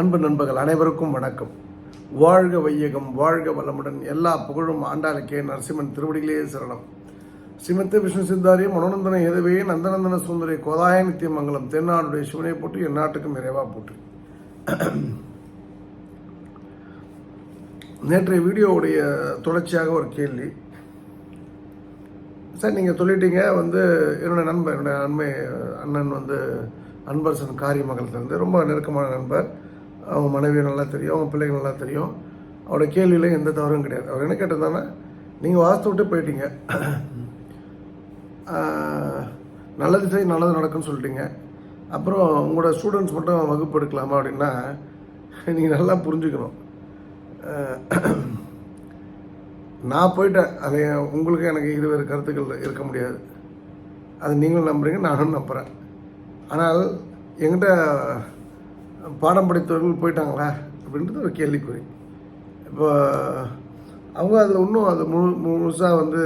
அன்பு நண்பர்கள் அனைவருக்கும் வணக்கம். வாழ்க வையகம் வாழ்க வளமுடன். எல்லா புகழும் ஆண்டாளுக்கே நரசிம்மன் திருவடிகளே சரணம். ஸ்ரீமத்த விஷ்ணு சித்தாரி மனோநந்தன எதவே நந்தநந்தன சுந்தரி கோதாய நித்தியமங்கலம் தென்னாடுடைய சிவனை போட்டு என் நாட்டுக்கும் நிறைவாக போட்டு நேற்றைய வீடியோவுடைய தொடர்ச்சியாக ஒரு கேள்வி. சார் நீங்கள் சொல்லிட்டீங்க வந்து என்னுடைய நண்பர் என்னுடைய அண்மை அண்ணன் வந்து அன்பரசன் காரியமங்கலத்துலேருந்து ரொம்ப நெருக்கமான நண்பர். அவங்க மனைவி நல்லா தெரியும் அவங்க பிள்ளைங்க நல்லா தெரியும். அவரோட கேள்வியில் எந்த தவறும் கிடையாது. அவர் என்ன கேட்டதானே நீங்கள் வாஸ்து விட்டு போயிட்டீங்க. நல்லது செய் நல்லது நடக்கும்னு சொல்லிட்டீங்க. அப்புறம் உங்களோட ஸ்டூடெண்ட்ஸ் மட்டும் வகுப்பு எடுக்கலாமா? அப்படின்னா நீங்கள் நல்லா புரிஞ்சுக்கணும். நான் போயிட்டேன். அது உங்களுக்கு எனக்கு இருவேறு கருத்துக்கள் இருக்க முடியாது. அது நீங்களும் நம்புறீங்க நானும் நம்புகிறேன் ஆனால் எங்கிட்ட பாடம் படித்தவர்கள் போயிட்டாங்களா? அப்படின்றது ஒரு கேள்விக்குறி. இப்போ அவங்க அதில் இன்னும் அது முழு முழுசாக வந்து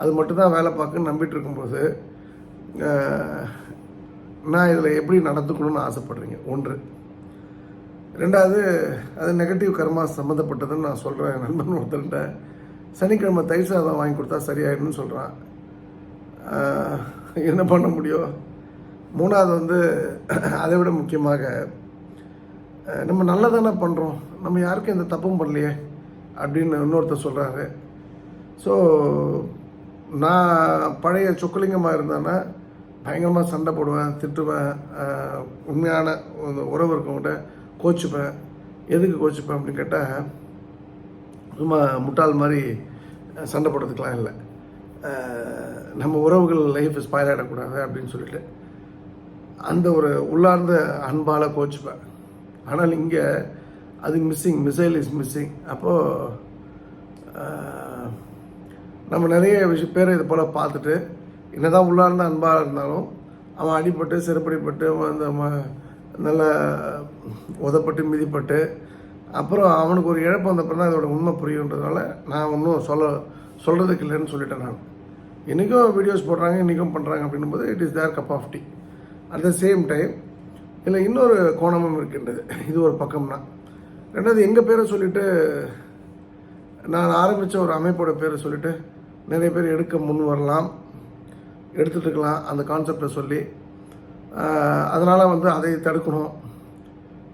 அது மட்டும்தான் வேலை பார்க்குன்னு நம்பிட்டு இருக்கும்போது நான் இதில் எப்படி நடந்துக்கணும்னு ஆசைப்படுறீங்க? ஒன்று. ரெண்டாவது அது நெகட்டிவ் கர்மா சம்மந்தப்பட்டதுன்னு நான் சொல்கிறேன் நண்பன் ஒருத்தர்கிட்ட சனிக்கிழமை தயிர் சாதம் வாங்கி கொடுத்தா சரியாயிடும்னு சொல்கிறான் என்ன பண்ண முடியும்? மூணாவது வந்து அதை விட முக்கியமாக நம்ம நல்லதானே பண்ணுறோம் நம்ம யாருக்கும் எந்த தப்பும் பண்ணலையே அப்படின்னு இன்னொருத்தர் சொல்கிறாரு ஸோ நான் பழைய சொக்கலிங்கமாக இருந்தேன்னா பயங்கரமாக சண்டை போடுவேன் திட்டுவேன் உண்மையான உறவு இருக்கவங்ககிட்ட கோச்சுப்பேன். எதுக்கு கோச்சுப்பேன் அப்படின்னு கேட்டால் சும்மா முட்டாள் மாதிரி சண்டை போடுறதுக்கெலாம் இல்லை. நம்ம உறவுகள் லைஃப் ஸ்பாயில் ஆகிடக்கூடாது அப்படின்னு சொல்லிட்டு அந்த ஒரு உள்ளார்ந்த அன்பால் கோச்சுப்பேன். ஆனால் இங்கே அது மிஸ்ஸிங் மிசைல் இஸ் மிஸ்ஸிங் அப்போது நம்ம நிறைய விஷயம் பேர் இது போல் பார்த்துட்டு என்னதான் உள்ளார்ந்த அன்பாக இருந்தாலும் அவன் அடிபட்டு சிறப்படிப்பட்டு அந்த ம- நல்ல உதப்பட்டு மிதிப்பட்டு அப்புறம் அவனுக்கு ஒரு இழப்பு வந்தப்பறம் தான் இதோட உண்மை புரியுன்றதுனால நான் ஒன்றும் சொல்ல சொல்கிறதுக்கு இல்லைன்னு சொல்லிட்டேன் நான். இன்றைக்கும் வீடியோஸ் போடுறாங்க இன்றைக்கும் பண்ணுறாங்க அப்படின்னும் போது it is their cup of tea at the same time இல்லை இன்னொரு கோணமும் இருக்கின்றது. இது ஒரு பக்கம்னா. ரெண்டாவது எங்கள் பேரை சொல்லிட்டு நான் ஆரம்பித்த ஒரு அமைப்போட பேரை சொல்லிட்டு நிறைய பேர் எடுக்க முன் வரலாம் எடுத்துட்டுருக்கலாம் அந்த கான்செப்டை சொல்லி அதனால் வந்து அதை தடுக்கணும்.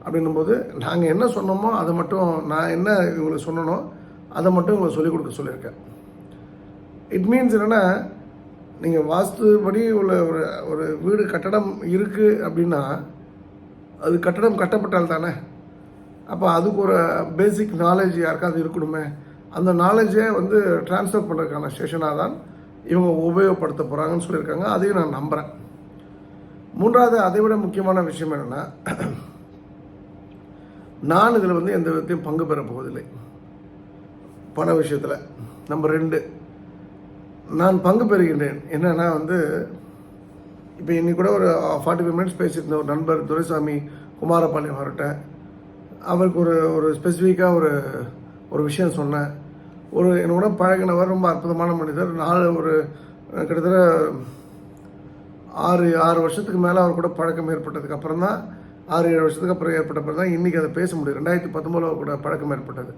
அப்படின்னும்போது நாங்கள் என்ன சொன்னோமோ அதை மட்டும் நான் என்ன இவங்களுக்கு சொன்னனோ அதை மட்டும் இவங்களுக்கு சொல்லிக் கொடுக்க சொல்லியிருக்கேன். இட் மீன்ஸ் என்னென்னா நீங்கள் வாஸ்துபடி உள்ள ஒரு ஒரு வீடு கட்டடம் இருக்குது அப்படின்னா அது கட்டடம் கட்டப்பட்டால் தானே அப்போ அதுக்கு ஒரு பேசிக் நாலேஜ் யாருக்காவது இருக்கணுமே? அந்த நாலேஜை வந்து ட்ரான்ஸ்ஃபர் பண்ணுறதுக்கான செஷனாக தான் இவங்க உபயோகப்படுத்த போகிறாங்கன்னு சொல்லியிருக்காங்க. அதையும் நான் நம்புகிறேன் மூன்றாவது அதை விட முக்கியமான விஷயம் என்னென்னா நான் இதில் வந்து எந்த விதத்தையும் பங்கு பெற போவதில்லை. பண விஷயத்தில். நம்பர் ரெண்டு நான் பங்கு பெறுகின்றேன். என்னன்னா வந்து இப்போ இன்னைக்கு கூட ஒரு ஃபார்ட்டி ஃபைவ் மினிட்ஸ் பேசியிருந்த ஒரு நண்பர் துரைசாமி குமாரபாளையம் அவர்கிட்ட அவருக்கு ஒரு ஒரு ஸ்பெசிஃபிக்காக ஒரு ஒரு விஷயம் சொன்னேன். ஒரு என்னோட பழகினவர் ரொம்ப அற்புதமான மனிதர். நாலு ஒரு கிட்டத்தட்ட ஆறு ஆறு வருஷத்துக்கு மேலே அவர் கூட பழக்கம் ஏற்பட்டதுக்கு அப்புறம் தான் ஆறு ஏழு வருஷத்துக்கு அப்புறம் ஏற்பட்ட பிறகு தான் இன்றைக்கி அதை பேச முடியும் ரெண்டாயிரத்தி பத்தொம்போதில் அவர் கூட பழக்கம் ஏற்பட்டது.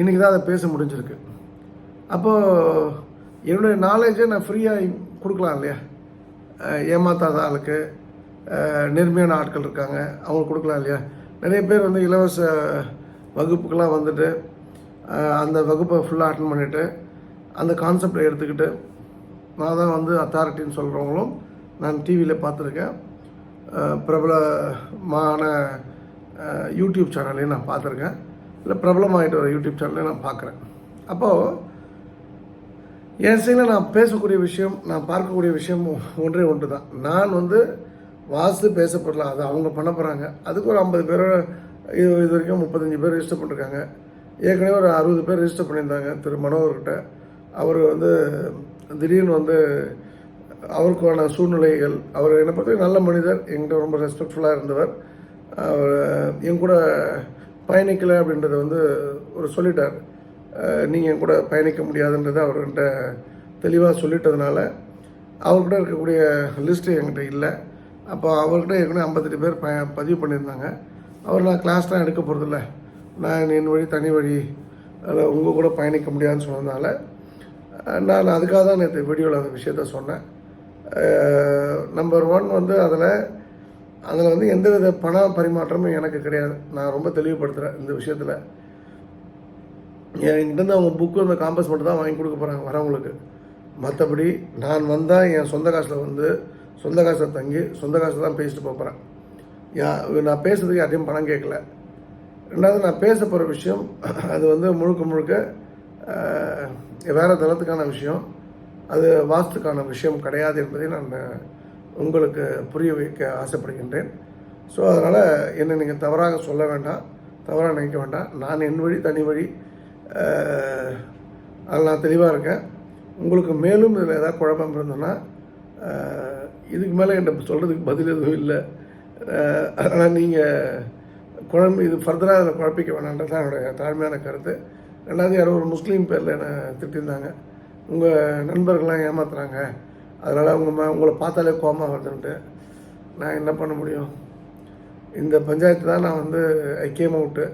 இன்றைக்கி தான் அதை பேச முடிஞ்சிருக்கு. அப்போது என்னுடைய நாலேஜை நான் ஃப்ரீயாக கொடுக்கலாம் இல்லையா? ஏமாத்தாத ஆளுக்கு நேர்மையான ஆட்கள் இருக்காங்க. அவங்க கொடுக்கலாம் இல்லையா? நிறைய பேர் வந்து இலவச வகுப்புக்கெலாம் வந்துட்டு அந்த வகுப்பை ஃபுல்லாக அட்டன் பண்ணிவிட்டு அந்த கான்செப்டை எடுத்துக்கிட்டு நான் தான் வந்து அத்தாரிட்டின்னு சொல்கிறவங்களும் நான் டிவியில் பார்த்துருக்கேன். பிரபலமான யூடியூப் சேனல்லையும் நான் பார்த்துருக்கேன். இல்லை பிரபலமாகிட்டு வர யூடியூப் சேனல்லையும் நான் பார்க்குறேன். அப்போது என் சைடில் நான் பேசக்கூடிய விஷயம் நான் பார்க்கக்கூடிய விஷயம் ஒன்றே ஒன்று தான் நான் வந்து வாஸ்து பேசப்படலாம். அது அவங்க பண்ண போகிறாங்க அதுக்கு ஒரு ஐம்பது பேர் இது இது வரைக்கும் முப்பத்தஞ்சு பேர் ரெஜிஸ்டர் பண்ணிருக்காங்க. ஏற்கனவே ஒரு அறுபது பேர் ரெஜிஸ்டர் பண்ணியிருந்தாங்க. திரு மனோகர்கிட்ட. அவர் வந்து திடீர்னு வந்து அவருக்கான சூழ்நிலைகள் அவர் என்னை பொறுத்த நல்ல மனிதர் என்கிட்ட ரொம்ப ரெஸ்பெக்ட்ஃபுல்லாக இருந்தவர். அவர் என் கூட பயணிக்கலை அப்படின்றத வந்து ஒரு சொல்லிட்டார். நீங்கள் என் கூட பயணிக்க முடியாதுன்றதை அவர்கிட்ட தெளிவாக சொல்லிட்டதுனால அவர்கிட்ட இருக்கக்கூடிய லிஸ்ட்டு என்கிட்ட இல்லை. அப்போ அவர்கிட்ட ஏற்கனவே ஐம்பத்தெட்டு பேர் ப பதிவு பண்ணியிருந்தாங்க. அவர் நான் கிளாஸ்லாம் எடுக்க போகிறதில்ல நான் என் வழி தனி வழி அதில் உங்கள் கூட பயணிக்க முடியாதுன்னு சொன்னதுனால நான் அதுக்காக தான் நேற்று வீடியோவில் அந்த விஷயத்த சொன்னேன். நம்பர் ஒன் வந்து அதில் அதில் வந்து எந்த வித பண பரிமாற்றமும் எனக்கு கிடையாது. நான் ரொம்ப தெளிவுபடுத்துகிறேன் இந்த விஷயத்தில். என்கிட்டருந்து அவங்க புக்கு அந்த காம்பஸ் மட்டும் தான் வாங்கி கொடுக்க போகிறாங்க வரவங்களுக்கு. மற்றபடி நான் வந்தால் என் சொந்த காசில் வந்து சொந்த காசில் தங்கி சொந்த காசில் தான் பேசிட்டு போகிறேன் யா நான் பேசுறதுக்கு யார்ட்டையும் பணம் கேட்கல ரெண்டாவது நான் பேச போகிற விஷயம் அது வந்து முழுக்க முழுக்க வேறு தளத்துக்கான விஷயம். அது வாஸ்துக்கான விஷயம் கிடையாது என்பதை நான் உங்களுக்கு புரிய வைக்க ஆசைப்படுகின்றேன். ஸோ அதனால் என்னை நீங்கள் தவறாக சொல்ல வேண்டாம் தவறாக நினைக்க வேண்டாம். நான் என் வழி தனி வழி அதில் நான் தெளிவாக இருக்கேன். உங்களுக்கு மேலும் இதில் ஏதாவது குழப்பம் இருந்ததுன்னா இதுக்கு மேலே என்கிட்ட சொல்கிறதுக்கு பதில் எதுவும் இல்லை. ஆனால் நீங்கள் குழம்பு இது ஃபர்தராக அதில் குழப்பிக்க வேணான்றது தான் என்னுடைய தாழ்மையான கருத்து. ரெண்டாவது யாரோ ஒரு முஸ்லீம் பேரில் என்னை திட்டிருந்தாங்க. உங்கள் நண்பர்கள்லாம் ஏமாத்துறாங்க. அதனால் உங்கள் மே உங்களை பார்த்தாலே கோமா வருதுன்ட்டு நான் என்ன பண்ண முடியும்? இந்த பஞ்சாயத்து தான் நான் வந்து ஐக்கியமாக விட்டு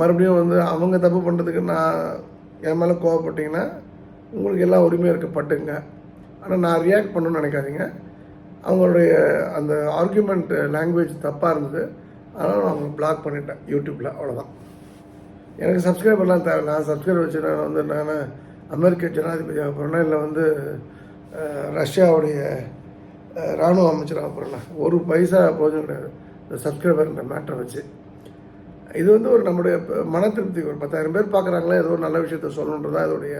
மறுபடியும் வந்து அவங்க தப்பு பண்ணுறதுக்கு நான் என் மேலே கோவப்பட்டிங்கன்னா உங்களுக்கு எல்லா உரிமையும் இருக்க பட்டுங்க. ஆனால் நான் ரியாக்ட் பண்ணணும்னு நினைக்காதீங்க. அவங்களுடைய அந்த ஆர்குமெண்ட் லாங்குவேஜ் தப்பாக இருந்தது. அதனால் நான் அவங்க பிளாக் பண்ணிட்டேன் யூடியூப்பில் அவ்வளோதான் எனக்கு சப்ஸ்கிரைபர்லாம் தேவை. நான் சப்ஸ்கிரைபர் வச்சு நான் வந்து நான் அமெரிக்க ஜனாதிபதியாக போகிறேன்னா இல்லை வந்து ரஷ்யாவுடைய இராணுவ அமைச்சராக போகிறேன்னா ஒரு பைசா போதும் கிடையாது. இந்த சப்ஸ்கிரைபர்ன்ற மேட்டரை வச்சு. இது வந்து ஒரு நம்முடைய மன திருப்தி ஒரு பத்தாயிரம் பேர் பார்க்குறாங்களே ஏதோ ஒரு நல்ல விஷயத்த சொல்லணுன்றதா இதோடைய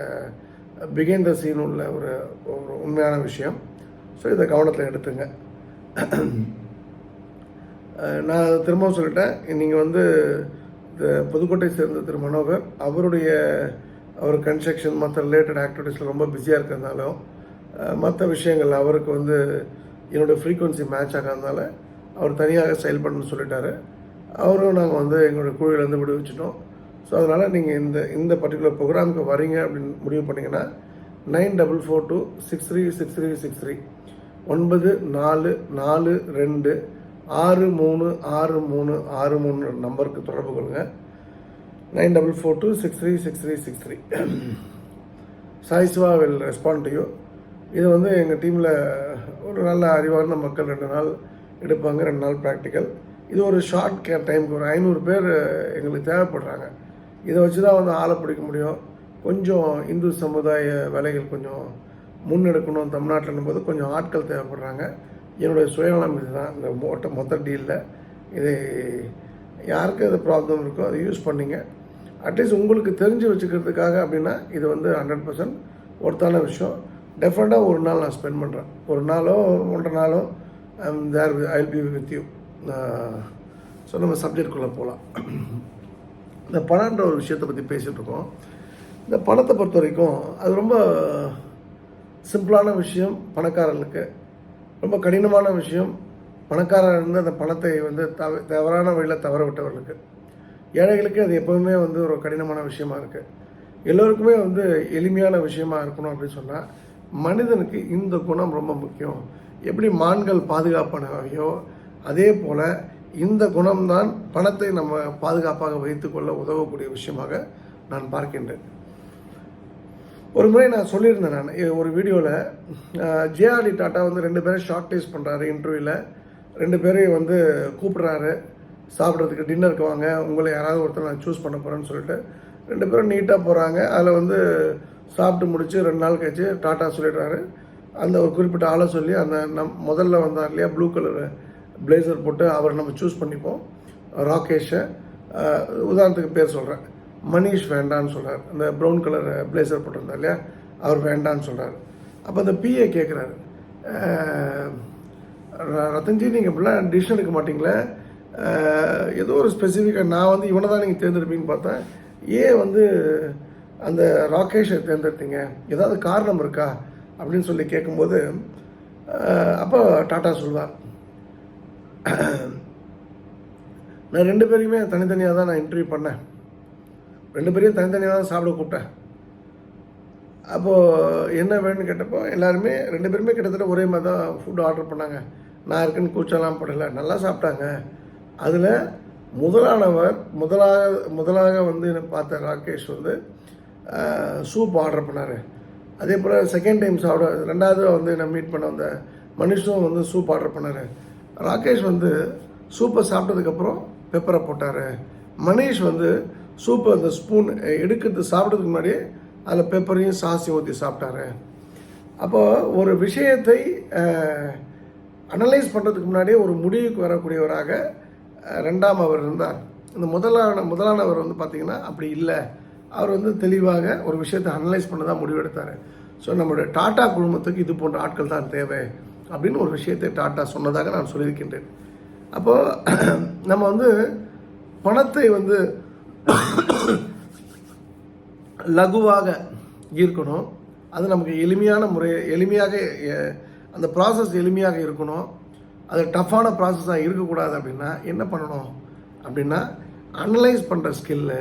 பிகேந்த சீன் உள்ள ஒரு ஒரு உண்மையான விஷயம். ஸோ இதை கவனத்தில் எடுத்துங்க. நான் திரும்பவும் சொல்லிட்டேன். நீங்கள் வந்து இந்த புதுக்கோட்டை சேர்ந்த திரு மனோகர் அவருடைய அவர் கன்ஸ்ட்ரக்ஷன் மற்ற ரிலேட்டட் ஆக்டிவிட்டீஸில் ரொம்ப பிஸியாக இருக்கிறதுனாலும் மற்ற விஷயங்கள் அவருக்கு வந்து என்னோடய ஃப்ரீக்குவன்சி மேட்ச் ஆகாதனால அவர் தனியாக செயல்படணும்னு சொல்லிட்டாரு. அவரும் நாங்கள் வந்து எங்களுடைய குழுவிலேருந்து விடுவிச்சிட்டோம். ஸோ அதனால் நீங்கள் இந்த இந்த பர்டிகுலர் ப்ரோக்ராமுக்கு வரீங்க அப்படின்னு முடிவு பண்ணிங்கன்னா nine double four two six three six three six three ஒன்பது நாலு நாலு ரெண்டு ஆறு மூணு ஆறு மூணு ஆறு மூணு நம்பருக்கு தொடர்பு கொள்ளுங்கள் nine double four two six three six three six three சாய்ஸ்வா will respond to you இது வந்து எங்கள் டீமில் ஒரு நல்ல அறிவார்ந்த மக்கள் ரெண்டு நாள் எடுப்பாங்க ரெண்டு நாள் ப்ராக்டிக்கல் இது ஒரு ஷார்ட் கே டைமுக்கு ஒரு ஐநூறு பேர் எங்களுக்கு தேவைப்படுறாங்க. இதை வச்சு தான் வந்து ஆளை பிடிக்க முடியும். கொஞ்சம் இந்து சமுதாய வேலைகள் கொஞ்சம் முன்னெடுக்கணும் தமிழ்நாட்டில் போது கொஞ்சம் ஆட்கள் தேவைப்படுறாங்க. என்னுடைய சுயநலம் இதுதான். இந்த மொட்ட மொத்த டீலில் இது யாருக்கு அது ப்ராப்ளம் இருக்கோ அதை யூஸ் பண்ணிங்க. அட்லீஸ்ட் உங்களுக்கு தெரிஞ்சு வச்சுக்கிறதுக்காக அப்படின்னா இது வந்து ஹண்ட்ரட் பர்சன்ட் ஒருத்தான விஷயம். டெஃபினட்டாக ஒரு நாள் நான் ஸ்பெண்ட் பண்ணுறேன் ஒரு நாளோ ஒன்றரை நாளோ I'm there I be with you so நம்ம சப்ஜெக்ட்குள்ளே போகலாம். இந்த பணன்ற ஒரு விஷயத்தை பற்றி பேசிகிட்டு இருக்கோம். இந்த பணத்தை பொறுத்த வரைக்கும் அது ரொம்ப சிம்பிளான விஷயம். பணக்காரர்களுக்கு ரொம்ப கடினமான விஷயம். பணக்காரர் இருந்து அந்த பணத்தை வந்து தவ தவறான வழியில் தவற விட்டவர்களுக்கு. ஏழைகளுக்கு அது எப்போவுமே வந்து ஒரு கடினமான விஷயமா இருக்குது எல்லோருக்குமே வந்து எளிமையான விஷயமா இருக்கணும் அப்படின்னு சொன்னால் மனிதனுக்கு இந்த குணம் ரொம்ப முக்கியம். எப்படி மான்கள் பாதுகாப்பானவையோ அதே போல் இந்த குணம்தான் பணத்தை நம்ம பாதுகாப்பாக வைத்துக்கொள்ள உதவக்கூடிய விஷயமாக நான் பார்க்கின்றேன். ஒரு முறை நான் சொல்லியிருந்தேன் நான் ஒரு வீடியோவில் ஜேஆர்டி டாட்டா வந்து ரெண்டு பேரும் ஷார்ட் டேஸ்ட் பண்ணுறாரு இன்டர்வியூவில் ரெண்டு பேரையும் வந்து கூப்பிட்றாரு. சாப்பிட்றதுக்கு டின்னருக்கு வாங்க உங்களை யாராவது ஒருத்தர் நான் சூஸ் பண்ண போகிறேன்னு சொல்லிட்டு ரெண்டு பேரும் நீட்டாக போகிறாங்க அதில் வந்து சாப்பிட்டு முடிச்சு ரெண்டு நாள் கழிச்சு டாட்டா சொல்லிடுறாரு. அந்த ஒரு குறிப்பிட்ட ஆளை சொல்லி அந்த நம் முதல்ல வந்தார் இல்லையா ப்ளூ கலர் பிளேசர் போட்டு அவரை நம்ம சூஸ் பண்ணிப்போம். ராகேஷை உதாரணத்துக்கு பேர் சொல்கிறேன் மணீஷ் வேண்டான்னு சொல்கிறார் அந்த ப்ரௌன் கலர் பிளேசர் போட்டிருந்தார் இல்லையா? அவர் வேண்டான்னு சொல்கிறார் அப்போ அந்த பிஏ கேட்குறாரு ரத்தன்ஜி நீங்கள் இப்படிலாம் டிசிஷன் எடுக்க மாட்டிங்களே. ஏதோ ஒரு ஸ்பெசிஃபிக்காக நான் வந்து இவனை தான் நீங்கள் தேர்ந்தெடுப்பீங்கன்னு பார்த்தேன். ஏன் வந்து அந்த ராகேஷை தேர்ந்தெடுத்தீங்க. ஏதாவது காரணம் இருக்கா? அப்படின்னு சொல்லி கேட்கும்போது அப்போ டாட்டா சொல்வார். நான் ரெண்டு பேரையுமே தனித்தனியாக தான் நான் இன்டர்வியூ பண்ணேன். ரெண்டு பேரையும் தனித்தனியாக தான் சாப்பிட கூப்பிட்டேன். அப்போது என்ன வேணும்னு கேட்டப்போ எல்லாருமே ரெண்டு பேருமே கிட்டத்தட்ட ஒரே மாதிரி தான் ஃபுட் ஆர்டர் பண்ணாங்க. நான் இருக்குன்னு கூச்சலாம் படலை. நல்லா சாப்பிட்டாங்க. அதில் முதலானவர் முதலாக முதலாக வந்து என்ன பார்த்த ராகேஷ் வந்து சூப் ஆர்டர் பண்ணார். அதே போல் செகண்ட் டைம் சாப்பிட ரெண்டாவது வந்து நான் மீட் பண்ண வந்த மனுஷனும் வந்து சூப் ஆர்டர் பண்ணார். ராகேஷ் வந்து சூப்பை சாப்பிட்டதுக்கப்புறம் பெப்பரை போட்டார். மணீஷ் வந்து சூப்பை அந்த ஸ்பூன் எடுக்கிறது சாப்பிட்றதுக்கு முன்னாடி அதில் பெப்பரையும் சாசி ஊற்றி சாப்பிட்டாரு. அப்போது ஒரு விஷயத்தை அனலைஸ் பண்ணுறதுக்கு முன்னாடியே ஒரு முடிவுக்கு வரக்கூடியவராக ரெண்டாம் அவர் இருந்தார். இந்த முதலான முதலானவர் வந்து பார்த்திங்கன்னா அப்படி இல்லை. அவர் வந்து தெளிவாக ஒரு விஷயத்தை அனலைஸ் பண்ண தான் முடிவெடுத்தார். ஸோ நம்மளுடைய டாட்டா குழுமத்துக்கு இது போன்ற ஆட்கள் தான் தேவை. அப்படின்னு ஒரு விஷயத்தை டாட்டா சொன்னதாக நான் சொல்லியிருக்கின்றேன். அப்போது நம்ம வந்து பணத்தை வந்து லகுவாக ஈர்க்கணும். அது நமக்கு எளிமையான முறை எளிமையாக அந்த ப்ராசஸ் எளிமையாக இருக்கணும். அது டஃப்பான ப்ராசஸாக இருக்கக்கூடாது அப்படின்னா என்ன பண்ணணும்? அப்படின்னா அனலைஸ் பண்ணுற ஸ்கில்லு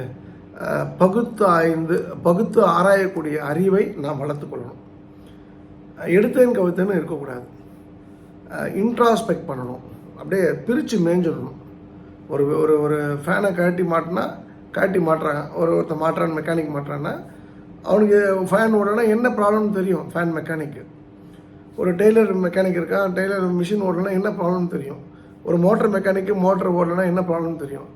பகுத்து ஆய்ந்து பகுத்து ஆராயக்கூடிய அறிவை நாம் வளர்த்துக்கொள்ளணும் எடுத்தேன் கவித்தேன்னு இருக்கக்கூடாது. இன்ட்ராஸ்பெக்ட் பண்ணணும். அப்படியே பிரித்து மேஞ்சிடணும். ஒரு ஒரு ஒரு ஃபேனை கழட்டி மாட்டினா கழட்டி மாட்டுறாங்க. ஒரு ஒருத்தர் மாட்டுறான் மெக்கானிக் மாட்டுறான்னா அவனுக்கு ஃபேன் ஓடனா என்ன ப்ராப்ளம்னு தெரியும் ஃபேன் மெக்கானிக்கு ஒரு டெய்லர் மெக்கானிக் இருக்கான் டெய்லர் மிஷின் ஓடலனா என்ன ப்ராப்ளம்னு தெரியும்? ஒரு மோட்டர் மெக்கானிக்கு மோட்டர் ஓடலனா என்ன ப்ராப்ளம்னு தெரியும்?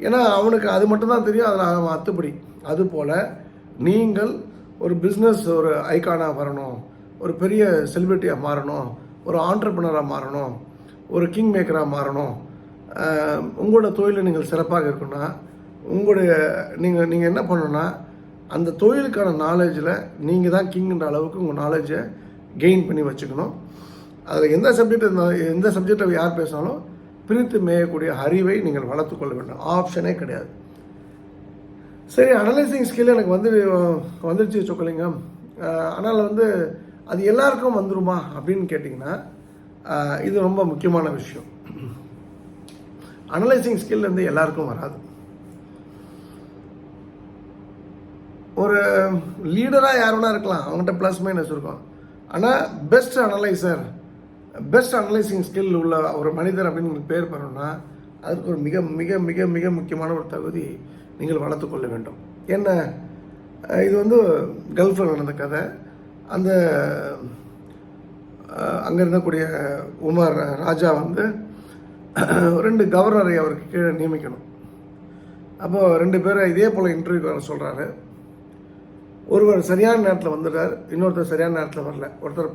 ஏன்னா அவனுக்கு அது மட்டும்தான் தெரியும் அதில் அவன் அத்துப்படி. அதுபோல் நீங்கள் ஒரு பிஸ்னஸ் ஒரு ஐக்கானாக வரணும். ஒரு பெரிய செலிப்ரிட்டியாக மாறணும். ஒரு ஆண்டர்பனராக மாறணும் ஒரு கிங் மேக்கராக மாறணும் உங்களோட தொழிலில் நீங்கள் சிறப்பாக இருக்குன்னா உங்களுடைய நீங்கள் நீங்கள் என்ன பண்ணணும்னா அந்த தொழிலுக்கான நாலேஜில் நீங்கள் தான் கிங்ன்ற அளவுக்கு உங்கள் நாலேஜை கெயின் பண்ணி வச்சுக்கணும். அதில் எந்த சப்ஜெக்ட் எந்த சப்ஜெக்டை யார் பேசினாலும் பிரித்து மேயக்கூடிய அறிவை நீங்கள் வளர்த்துக்கொள்ள வேண்டும். ஆப்ஷனே கிடையாது. சரி அனலைசிங் ஸ்கில் எனக்கு வந்து வந்துருச்சு சொக்கலிங்கம். ஆனால் வந்து அது எல்லாருக்கும் வந்துருமா அப்படின்னு கேட்டிங்கன்னா இது ரொம்ப முக்கியமான விஷயம். அனலைசிங் ஸ்கில் வந்து எல்லாருக்கும் வராது. ஒரு லீடராக யார் வேணா இருக்கலாம். அவங்ககிட்ட ப்ளஸ் மைனஸ் இருக்கும். ஆனால் best analyser best analysing skill உள்ள ஒரு மனிதர் அப்படின்னு பேர் பெறணும்னா அதுக்கு ஒரு மிக மிக மிக மிக முக்கியமான ஒரு தகுதி நீங்கள் வளர்த்துக்கொள்ள வேண்டும். என்ன? இது வந்து கல்ஃபில் நடந்த கதை. அந்த அங்கே இருந்தக்கூடிய உமர் ராஜா வந்து ரெண்டு கவர்னரை அவருக்கு கீழே நியமிக்கணும். அப்போது ரெண்டு பேரை இதே போல் இன்டர்வியூக்கு வர சொல்கிறாரு ஒருவர் சரியான நேரத்தில் வந்துடுறார் இன்னொருத்தர் சரியான நேரத்தில் வரல. ஒருத்தர்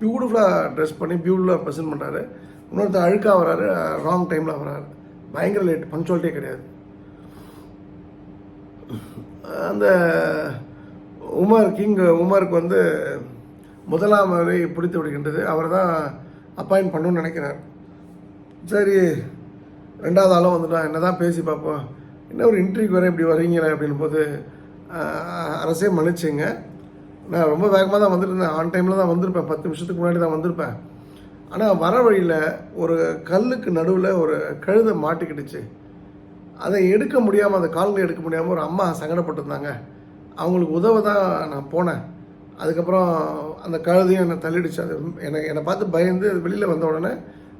பியூட்டிஃபுல்லாக ட்ரெஸ் பண்ணி பியூட்டிஃபுல்லாக ப்ரெசென்ட் பண்ணுறாரு இன்னொருத்தர் அழுக்காக வராரு ராங் டைமில் வராரு. பயங்கர லேட் பங்க்சுவாலிட்டியே கிடையாது. அந்த உமர் கிங் உமருக்கு வந்து முதலாம் வரை பிடித்து விடுகின்றது. அவர் தான் அப்பாயின்ட் பண்ணணும்னு நினைக்கிறார். சரி ரெண்டாவது ஆளும் வந்துட்டா என்ன தான் பேசி பார்ப்போம். என்ன ஒரு இன்ட்ரிக்கு வர இப்படி வரீங்களே அப்படின் போது அரசே மன்னிச்சுங்க. நான் ரொம்ப வேகமாக தான் வந்துருந்தேன். ஆன் டைமில் தான் வந்திருப்பேன். பத்து நிமிஷத்துக்கு முன்னாடி தான் வந்திருப்பேன். ஆனால் வர வழியில் ஒரு கல்லுக்கு நடுவில் ஒரு கழுதை மாட்டிக்கிடுச்சு அதை எடுக்க முடியாமல் அந்த கால்களை எடுக்க முடியாமல் ஒரு அம்மா சங்கடப்பட்டிருந்தாங்க. அவங்களுக்கு உதவ தான் நான் போனேன். அதுக்கப்புறம் அந்த கழுதையும் என்னை தள்ளிடுச்சு. அது என்னை என்னை பார்த்து பயந்து அது வெளியில் வந்த உடனே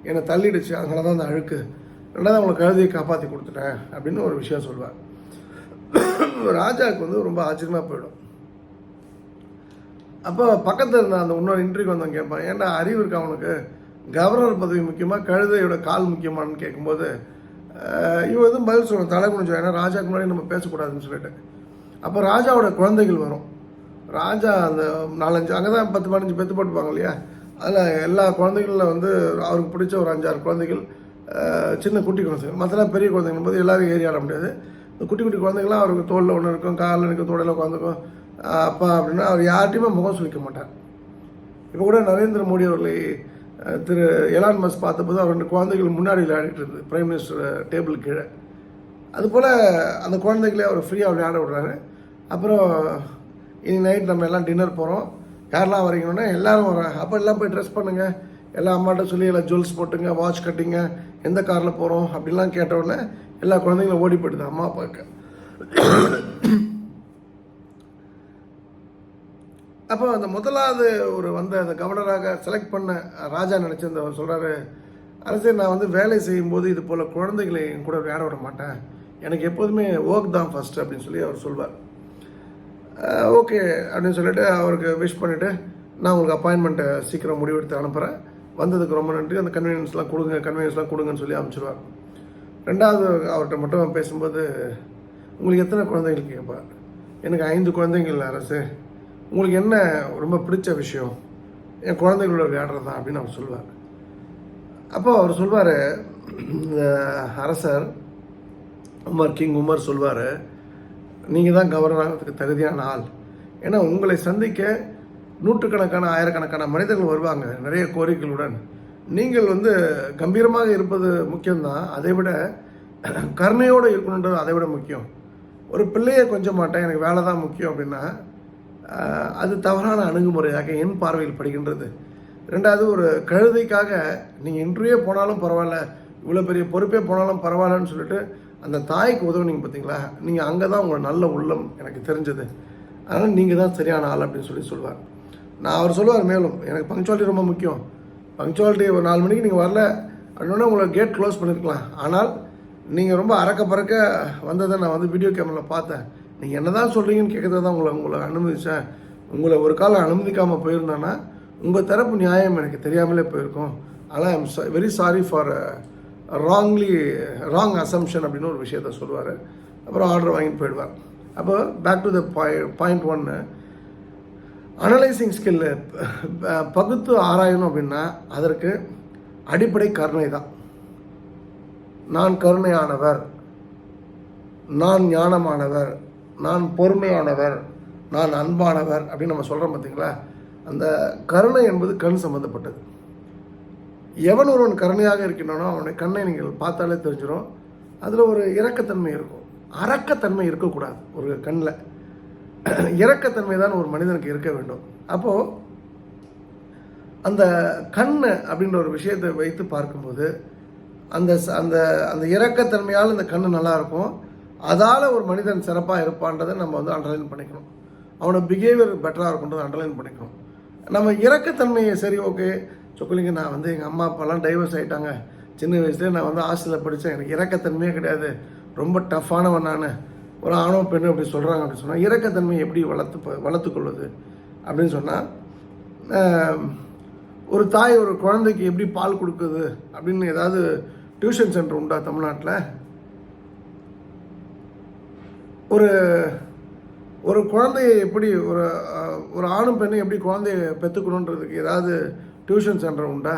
என்னை தள்ளிடுச்சு. அதனால தான் அந்த அழுக்கு. ரெண்டாவது அவங்களை கழுதையை காப்பாற்றி கொடுத்துட்டேன் அப்படின்னு ஒரு விஷயம் சொல்லுவார். ராஜாவுக்கு வந்து ரொம்ப ஆச்சரியமாக போயிடும். அப்போ பக்கத்தில் இருந்த அந்த இன்னொரு இன்டர்வியூ வந்தவன் கேட்பான் ஏன்னா அறிவு இருக்கா அவனுக்கு கவர்னர் பதவி முக்கியமாக கழுதையோட கால் முக்கியமானு கேட்கும்போது இவன் எதுவும் பதில் சொல்லணும் தலை முடிஞ்சோம் ஏன்னா ராஜாக்கு முன்னாடி நம்ம பேசக்கூடாதுன்னு சொல்லிட்டு. அப்போ ராஜாவோட குழந்தைகள் வரும். ராஜா அந்த நாலஞ்சு அங்கே தான் பத்து பதினஞ்சு பெற்று போட்டுப்பாங்க இல்லையா? அதில் எல்லா குழந்தைகளில் வந்து அவருக்கு பிடிச்ச ஒரு அஞ்சாறு குழந்தைகள் சின்ன குட்டி குழந்தைகள். மற்றெல்லாம் பெரிய குழந்தைங்க போது எல்லாரும் ஏறி ஆட முடியாது. இந்த குட்டி குட்டி குழந்தைங்களாம் அவருக்கு தோளில் ஒன்று இருக்கும் காலில் இருக்கும் தோடையில் உட்காந்துக்கும். அப்பா அப்படின்னா அவர் யார்ட்டையுமே முகம் சுழிக்க மாட்டார். இப்போ கூட நரேந்திர மோடி அவர்களை திரு எலான் மஸ் பார்த்தபோது அவர் ரெண்டு குழந்தைகள் முன்னாடி விளையாடிட்டு இருந்தது. பிரைம் மினிஸ்டர் டேபிள் கீழே. அதுபோல் அந்த குழந்தைகளே அவர் ஃப்ரீயாக விளையாட விடுறாரு. அப்புறம் இன்னைக்கு நைட் நம்ம எல்லாம் டின்னர் போகிறோம் யாரெல்லாம் வரீங்கன்னா எல்லாரும் வராங்க அப்போ எல்லாம் போய் ட்ரெஸ் பண்ணுங்கள் எல்லா அம்மாட்ட சொல்லி எல்லாம் ஜுவல்ஸ் போட்டுங்க வாட்ச் கட்டிங்க எந்த காரில் போகிறோம் அப்படிலாம் கேட்டவுடனே எல்லா குழந்தைங்களும் ஓடி போயிடுது அம்மா அப்பாவுக்கு அப்போ அந்த முதலாவது ஒரு வந்த அந்த கவர்னராக செலக்ட் பண்ண ராஜா நினச்சிருந்தவர் சொல்கிறாரு அரசே நான் வந்து வேலை செய்யும்போது இது போல் குழந்தைகளை என் கூட விளையாட விட மாட்டேன். எனக்கு எப்போதுமே ஒர்க் தான் ஃபஸ்ட்டு அப்படின்னு சொல்லி அவர் சொல்வார். ஓகே அப்படின்னு சொல்லிட்டு அவருக்கு விஷ் பண்ணிவிட்டு நான் உங்களுக்கு அப்பாயின்மெண்ட்டை சீக்கிரம் முடிவெடுத்து அனுப்புகிறேன் வந்ததுக்கு ரொம்ப நன்றி. அந்த கன்வீனியன்ஸ்லாம் கொடுங்க கன்வீனியன்ஸ்லாம் கொடுங்கன்னு சொல்லி அனுப்பிச்சிடுவார் ரெண்டாவது அவர்கிட்ட மட்டும் பேசும்போது உங்களுக்கு எத்தனை குழந்தைகள் கேட்பார் எனக்கு ஐந்து குழந்தைங்கள் அரசு. உங்களுக்கு என்ன ரொம்ப பிடிச்ச விஷயம்? என் குழந்தைகளோட விளையாடுறது? தான் அப்படின்னு அவர் சொல்லுவார் அப்போ அவர் சொல்வார் இந்த அரசர் உமர் கிங் உமர் சொல்வார் நீங்கள் தான் கவர்னர் ஆகிறதுக்கு தகுதியான ஆள். ஏன்னா உங்களை சந்திக்க நூற்றுக்கணக்கான ஆயிரக்கணக்கான மனிதர்கள் வருவாங்க நிறைய கோரிக்கைகளுடன். நீங்கள் வந்து கம்பீரமாக இருப்பது முக்கியம்தான். அதை விட கருணையோடு இருக்கணுன்றது அதை விட முக்கியம். ஒரு பிள்ளையை கொஞ்சம் மாட்டேன் எனக்கு வேலை தான் முக்கியம் அப்படின்னா அது தவறான அணுகுமுறையாக என் பார்வையில் படுகின்றது. ரெண்டாவது ஒரு கழுதைக்காக நீங்கள் இன்டர்வியூ போனாலும் பரவாயில்ல இவ்வளோ பெரிய பொறுப்பே போனாலும் பரவாயில்லன்னு சொல்லிட்டு அந்த தாய்க்கு உதவுனீங்க பார்த்தீங்களா? நீங்கள் அங்கே தான் உங்களோட நல்ல உள்ளம் எனக்கு தெரிஞ்சது. அதனால் நீங்கள் தான் சரியான ஆள் அப்படின்னு சொல்லி சொல்லுவார் நான் அவர் சொல்லுவார் மேலும் எனக்கு பங்க்சுவாலிட்டி ரொம்ப முக்கியம். பங்க்சுவாலிட்டி ஒரு நாலு மணிக்கு நீங்கள் வரல அப்படின்னா உங்களை கேட் க்ளோஸ் பண்ணியிருக்கலாம் ஆனால் நீங்கள் ரொம்ப அறக்க பறக்க வந்ததை நான் வந்து வீடியோ கேமராவில் பார்த்தேன். நீங்கள் என்ன தான் சொல்கிறீங்கன்னு கேட்கறது தான் உங்களை உங்களை அனுமதித்தேன் உங்களை ஒரு காலம் அனுமதிக்காமல் போயிருந்தேன்னா உங்கள் தரப்பு நியாயம் எனக்கு தெரியாமலே போயிருக்கும். ஆனால் I'm very sorry for wrongly wrong assumption அப்படின்னு ஒரு விஷயத்த சொல்லுவார். அப்புறம் ஆர்டர் வாங்கிட்டு போயிடுவார். அப்போ பேக் டு த பாயிண்ட் ஒன்று அனலைசிங் ஸ்கில்லு பகுத்து ஆராயணும் அப்படின்னா அதற்கு அடிப்படை கருணை தான் நான் கருணையானவர் நான் ஞானமானவர் நான் பொறுமையானவர் நான் அன்பானவர் அப்படின்னு நம்ம சொல்கிறோம் பார்த்தீங்களா அந்த கருணை என்பது கண் சம்மந்தப்பட்டது எவன் ஒருவன் கருணையாக இருக்கின்றனோ அவனுடைய கண்ணை நீங்கள் பார்த்தாலே தெரிஞ்சிடும் அதில் ஒரு இறக்கத்தன்மை இருக்கும். அரக்கத்தன்மை இருக்கக்கூடாது ஒரு கண்ணில். இறக்கத்தன்மை தான் ஒரு மனிதனுக்கு இருக்க வேண்டும். அப்போது அந்த கண் அப்படின்ற ஒரு விஷயத்தை வைத்து பார்க்கும்போது அந்த அந்த அந்த இறக்கத்தன்மையால் இந்த கண் நல்லாயிருக்கும் அதால் ஒரு மனிதன் சிறப்பாக இருப்பான்றதை நம்ம வந்து அண்டர்லைன் பண்ணிக்கணும். அவனோட பிஹேவியர் பெட்டராக இருக்குன்றதை அண்டர்லைன் பண்ணிக்கணும். நம்ம இறக்கத்தன்மையை சரி ஓகே சொக்கலிங்க நான் வந்து எங்கள் அம்மா அப்பாலாம் டைவர்ஸ் ஆகிட்டாங்க சின்ன வயசுலேயே நான் வந்து ஹாஸ்டலில் படித்தேன் எனக்கு இறக்கத்தன்மையே கிடையாது. ரொம்ப டஃப்பானவன் நான். ஒரு ஆணோ பெண்ணு அப்படி சொல்கிறாங்க அப்படின்னு சொன்னால் இறக்கத்தன்மையை எப்படி வளர்த்து வளர்த்துக்கொள்வது அப்படின்னு சொன்னால் ஒரு தாய் ஒரு குழந்தைக்கு எப்படி பால் கொடுக்குது? அப்படின்னு ஏதாவது டியூஷன் சென்டர் உண்டா தமிழ்நாட்டில்? ஒரு ஒரு குழந்தைய எப்படி ஒரு ஒரு ஆணும் பெண்ணும் எப்படி குழந்தைய பெற்றுக்கணுன்றதுக்கு ஏதாவது டியூஷன் சென்டர் உண்டா?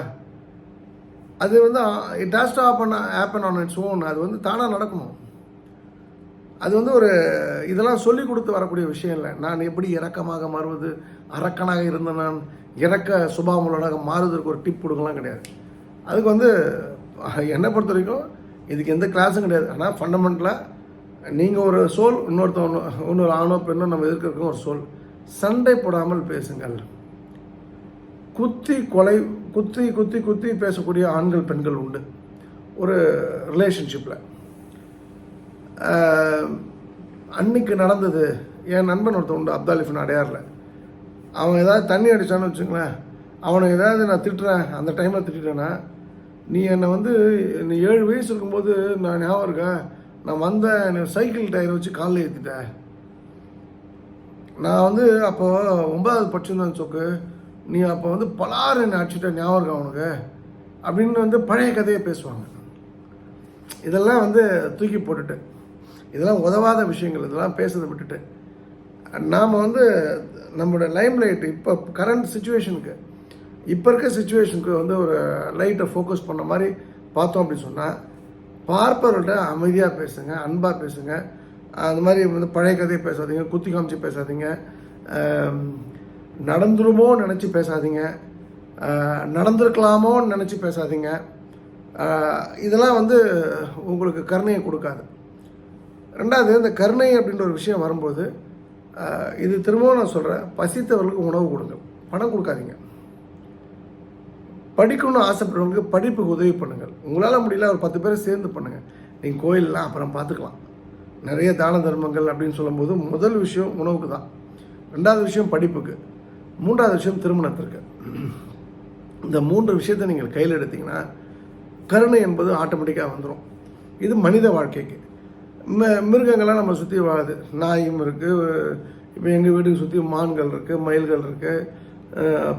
அது வந்து it has to happen happen on its own அது வந்து தானாக நடக்கணும். அது வந்து ஒரு இதெல்லாம் சொல்லி கொடுத்து வரக்கூடிய விஷயம் இல்லை. நான் எப்படி இறக்கமாக மாறுவது? அரக்கனாக இருந்த நான் இறக்க சுபாமுள்ளனாக மாறுவதற்கு ஒரு டிப் கொடுக்கலாம் கிடையாது. அதுக்கு வந்து என்னை பொறுத்த வரைக்கும் இதுக்கு எந்த கிளாஸும் கிடையாது. ஆனால் ஃபண்டமெண்டலாக நீங்கள் ஒரு சோல் இன்னொருத்தவங்க இன்னொரு ஆணோ பெண்ணோ நம்ம எதிர்க்கிறக்கும் ஒரு சோல் சண்டை போடாமல் பேசுங்கள். குத்தி கொலை குத்தி குத்தி குத்தி பேசக்கூடிய ஆண்கள் பெண்கள் உண்டு. ஒரு ரிலேஷன்ஷிப்பில் அன்னைக்கு நடந்தது என் நண்பன் ஒருத்தன் உண்டு அப்தாலிஃபின் அடையாரில். அவன் ஏதாவது தண்ணி அடித்தான்னு வச்சுங்களேன் அவனை ஏதாவது நான் திட்டுறேன் அந்த டைமில் திட்டேன்னா நீ என்னை வந்து நீ ஏழு வயசு இருக்கும்போது நான் ஞாபகம் இருக்கேன் நான் வந்தேன் என்னை சைக்கிள் டயரை வச்சு காலில் ஏற்றிட்டேன் நான் வந்து அப்போது ஒன்பதாவது படிச்சிருந்தேன் சொக்கு. நீ அப்போ வந்து பலாறு அடிச்சுட்ட ஞாபகம் அவனுக்கு அப்படின்னு வந்து பழைய கதையை பேசுவாங்க. இதெல்லாம் வந்து தூக்கி போட்டுட்டு இதெல்லாம் உதவாத விஷயங்கள் இதெல்லாம் பேசுறதை விட்டுட்டு. நாம் வந்து நம்மளோட லைம் லைட் இப்போ கரண்ட் சுச்சுவேஷனுக்கு இப்போ இருக்க சுச்சுவேஷனுக்கு வந்து ஒரு லைட்டை ஃபோக்கஸ் பண்ண மாதிரி பார்த்தோம் அப்படின்னு சொன்னால் பார்ப்பவர்கிட்ட அமைதியாக பேசுங்க அன்பாக பேசுங்க. அந்த மாதிரி வந்து பழைய கதையை பேசாதீங்க குத்தி காமிச்சு பேசாதீங்க. நடந்துருமோ நினச்சி பேசாதீங்க. நடந்திருக்கலாமோன்னு நினச்சி பேசாதீங்க. இதெல்லாம் வந்து உங்களுக்கு கருணையை கொடுக்காது. ரெண்டாவது இந்த கருணை அப்படின்ற ஒரு விஷயம் வரும்போது இது திரும்பவும் நான் சொல்கிறேன் பசித்தவர்களுக்கு உணவு கொடுங்க. பணம் கொடுக்காதீங்க. படிக்கணும்னு ஆசைப்படுறவங்களுக்கு படிப்புக்கு உதவி பண்ணுங்கள். உங்களால் முடியல ஒரு பத்து பேர் சேர்ந்து பண்ணுங்கள் நீங்கள் கோயிலெலாம் அப்புறம் பார்த்துக்கலாம். நிறைய தான தர்மங்கள் அப்படின்னு சொல்லும்போது முதல் விஷயம் உணவுக்கு தான். ரெண்டாவது விஷயம் படிப்புக்கு. மூன்றாவது விஷயம் திருமணத்திற்கு. இந்த மூன்று விஷயத்தை நீங்கள் கையில் எடுத்தீங்கன்னா கருணை என்பது ஆட்டோமேட்டிக்காக வந்துடும் இது மனித வாழ்க்கைக்கு. மிருகங்கள்லாம் நம்ம சுற்றி வாழுது. நாயும் இருக்குது இப்போ எங்கள் வீட்டுக்கு சுற்றி மான்கள் இருக்குது மயில்கள் இருக்குது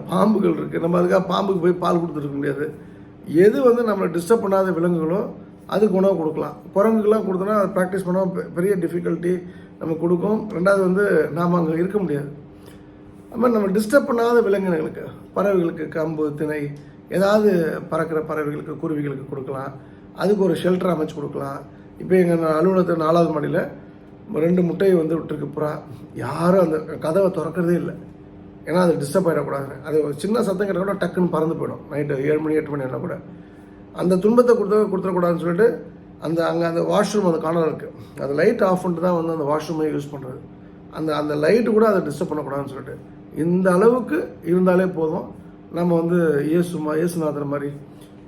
பாம்புகள் இருக்குது நம்ம அதுக்காக பாம்புக்கு போய் பால் கொடுத்துருக்க முடியாது. எது வந்து நம்மளை டிஸ்டர்ப் பண்ணாத விலங்குகளோ அதுக்கு உணவு கொடுக்கலாம். குரங்குக்கெல்லாம் கொடுத்தோன்னா அதை ப்ராக்டிஸ் பண்ணால் பெரிய டிஃபிகல்ட்டி நம்ம கொடுக்கும். ரெண்டாவது வந்து நாம் அங்கே இருக்க முடியாது. அது மாதிரி நம்ம டிஸ்டர்ப் பண்ணாத விலங்கினங்களுக்கு பறவைகளுக்கு கம்பு திணை ஏதாவது பறக்கிற பறவைகளுக்கு குருவிகளுக்கு கொடுக்கலாம். அதுக்கு ஒரு ஷெல்டர் அமைச்சு கொடுக்கலாம். இப்போ எங்கள் அலுவலகத்தில் நாலாவது மாடியில் ரெண்டு முட்டையை வந்து விட்டுருக்கு புறா. யாரும் அந்த கதவை திறக்கிறதே இல்லை. ஏன்னா அது டிஸ்டர்ப் ஆகிடக்கூடாது அது ஒரு சின்ன சத்தம் கிட்ட கூட டக்குன்னு பறந்து போயிடும். நைட்டு ஏழு மணி எட்டு மணி ஆனால் கூட. அந்த துன்பத்தை கொடுத்த கொடுத்துடக்கூடாதுன்னு சொல்லிட்டு அந்த அங்கே அந்த வாஷ்ரூம் அந்த காணல் இருக்குது அந்த லைட் ஆஃப் பண்ணிட்டு தான் வந்து அந்த வாஷ்ரூமை யூஸ் பண்ணுறது அந்த அந்த லைட்டு கூட அதை டிஸ்டர்ப் பண்ணக்கூடாதுன்னு சொல்லிட்டு இந்த அளவுக்கு இருந்தாலே போதும். நம்ம வந்து இயேசுமா இயேசுநாதர் மாதிரி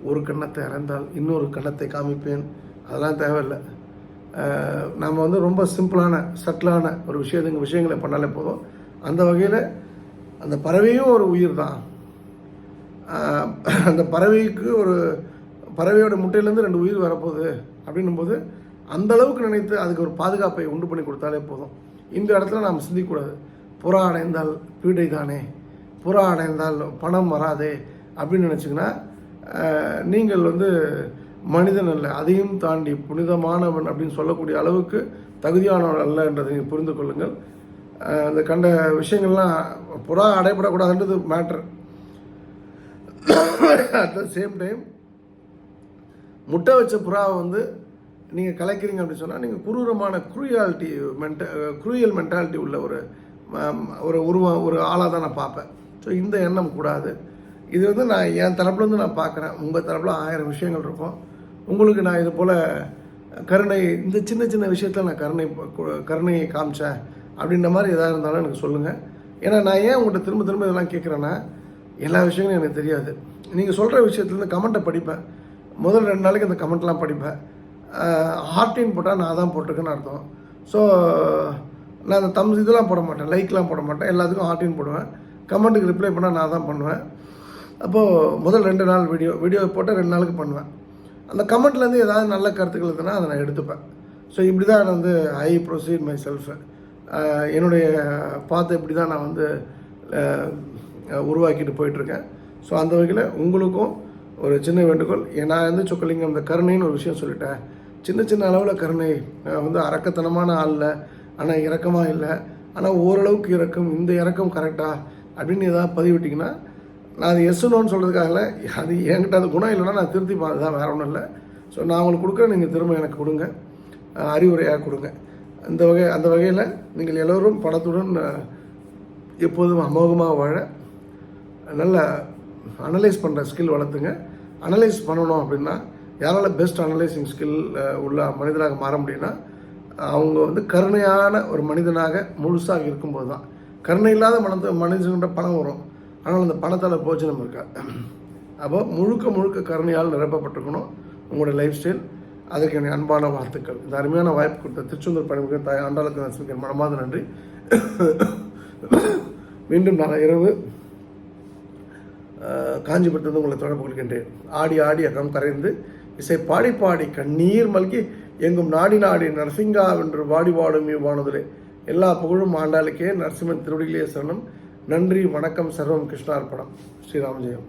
ஒரு கண்ணத்தை இறந்தால் இன்னொரு கண்ணத்தை காமிப்பேன். அதெல்லாம் தேவையில்லை. நம்ம வந்து ரொம்ப சிம்பிளான சட்டிலான ஒரு விஷயத்துங்க விஷயங்களை பண்ணாலே போதும். அந்த வகையில் அந்த பறவையும் ஒரு உயிர் தான். அந்த பறவைக்கு ஒரு பறவையோட முட்டையிலேருந்து ரெண்டு உயிர் வரப்போகுது அப்படின்னும் போது அந்த அளவுக்கு நினைத்து அதுக்கு ஒரு பாதுகாப்பை உண்டு பண்ணி கொடுத்தாலே போதும். இந்த இடத்துல நாம் சிந்திக்கக்கூடாது. புறா அடைந்தால் பீடை தானே புறா அடைந்தால் பணம் வராதே? அப்படின்னு நினச்சிங்கன்னா நீங்கள் வந்து மனிதன் அல்ல அதையும் தாண்டி புனிதமானவன் அப்படின்னு சொல்லக்கூடிய அளவுக்கு தகுதியானவன் அல்ல என்றதை நீங்கள் புரிந்து கொள்ளுங்கள். அந்த கண்ட விஷயங்கள்லாம் புறா அடைபடக்கூடாதுன்றது matter at the same time முட்டை வச்ச புறாவை வந்து நீங்கள் கலைக்கிறீங்க அப்படின்னு சொன்னால் நீங்கள் குரூரமான குரூயாலிட்டி மென்ட குரூயல் மென்டாலிட்டி உள்ள ஒரு ஒரு உருவம் ஒரு ஆளாக தான் நான் பார்ப்பேன். ஸோ இந்த எண்ணம் கூடாது. இது வந்து நான் என் தரப்புலேருந்து நான் பார்க்குறேன். உங்கள் தரப்பில் ஆயிரம் விஷயங்கள் இருக்கும். உங்களுக்கு நான் இது போல் கருணை இந்த சின்ன சின்ன விஷயத்தில் நான் கருணை கருணையை காமிச்சேன். அப்படின்ற மாதிரி எதாக இருந்தாலும் எனக்கு சொல்லுங்கள் ஏன்னா நான் ஏன் உங்கள்கிட்ட திரும்ப திரும்ப இதெல்லாம் கேட்குறேன்னா எல்லா விஷயங்களும் எனக்கு தெரியாது. நீங்கள் சொல்கிற விஷயத்துலேருந்து கமெண்ட்டை படிப்பேன். முதல் ரெண்டு நாளைக்கு அந்த கமெண்ட்லாம் படிப்பேன். ஹார்டின் போட்டால் நான் தான் போட்டிருக்கேன்னு அர்த்தம். ஸோ நான் அந்த தம்ஸ் இதெல்லாம் போட மாட்டேன் லைக்லாம் போட மாட்டேன் எல்லாத்துக்கும் ஹார்டின் போடுவேன். கமெண்ட்டுக்கு ரிப்ளை பண்ணால் நான் தான் பண்ணுவேன். அப்போது முதல் ரெண்டு நாள் வீடியோ வீடியோ போட்டு ரெண்டு நாளுக்கு பண்ணுவேன். அந்த கமெண்ட்லேருந்து ஏதாவது நல்ல கருத்துக்கள் இருந்ததுன்னா அதை நான் எடுத்துப்பேன். ஸோ இப்படி தான் நான் வந்து ஐ ப்ரொசீட் மை செல்ஃப் என்னுடைய பார்த்து இப்படி தான் நான் வந்து உருவாக்கிட்டு போயிட்டுருக்கேன். ஸோ அந்த வகையில் உங்களுக்கும் ஒரு சின்ன வேண்டுகோள். நான் வந்து சொக்கலிங்கம் இந்த கருணைன்னு ஒரு விஷயம் சொல்லிட்டேன். சின்ன சின்ன அளவில் கருணை. வந்து அரக்கத்தனமான ஆளில் ஆனால் இறக்கமாக இல்லை. ஆனால் ஓரளவுக்கு இறக்கம் இந்த இறக்கம் கரெக்டாக அப்படின்னு ஏதாவது பதிவிட்டிங்கன்னா நான் அது எஸ் சொல்கிறதுக்காக இல்லை. அது என்கிட்ட அது குணம் இல்லைன்னா நான் திருத்தி அதுதான் வேற ஒன்றும் இல்லை. ஸோ நான் உங்களுக்கு கொடுக்குறேன் நீங்கள் திரும்ப எனக்கு கொடுங்க. அறிவுரையாக கொடுங்க. அந்த வகை அந்த வகையில் நீங்கள் எல்லோரும் பணத்துடன் எப்போதும் அமோகமாக வாழ நல்ல அனலைஸ் பண்ணுற ஸ்கில் வளர்த்துங்க. அனலைஸ் பண்ணணும் அப்படின்னா யாரால் பெஸ்ட் அனலைசிங் ஸ்கில் உள்ள மனிதனாக மாற முடியும்னா அவங்க வந்து கருணையான ஒரு மனிதனாக முழுசாக இருக்கும்போது தான். கருணை இல்லாத மனத்தை மனிதன்கிட்ட பணம் வரும். ஆனால் அந்த பணத்தால் போச்சனம் இருக்கா? அப்போ முழுக்க முழுக்க கருணையால் நிரப்பப்பட்டிருக்கணும் உங்களோட லைஃப் ஸ்டைல் அதுக்கு எனக்கு அன்பான வாழ்த்துக்கள். இந்த அருமையான வாய்ப்பு கொடுத்த திருச்செந்தூர் பணிமுக தாய் ஆண்டாளுக்கு நரசிம்மன் மனமாத நன்றி. மீண்டும் நான் இரவு அஹ், காஞ்சிபுரத்திலிருந்து உங்களை தொடர்பு கொள்கின்றேன். ஆடி ஆடி அகம் கரைந்து இசை பாடி பாடி கண்ணீர் மல்கி எங்கும் நாடி நாடி நரசிங்கா வென்று வாடி வாடும் வானதுலே எல்லா புகழும் ஆண்டாளுக்கே நரசிம்மன் திருவடிகளே சரணம். நன்றி வணக்கம் சர்வம் கிருஷ்ணார்ப்பணம். ஸ்ரீராமஜெயம்.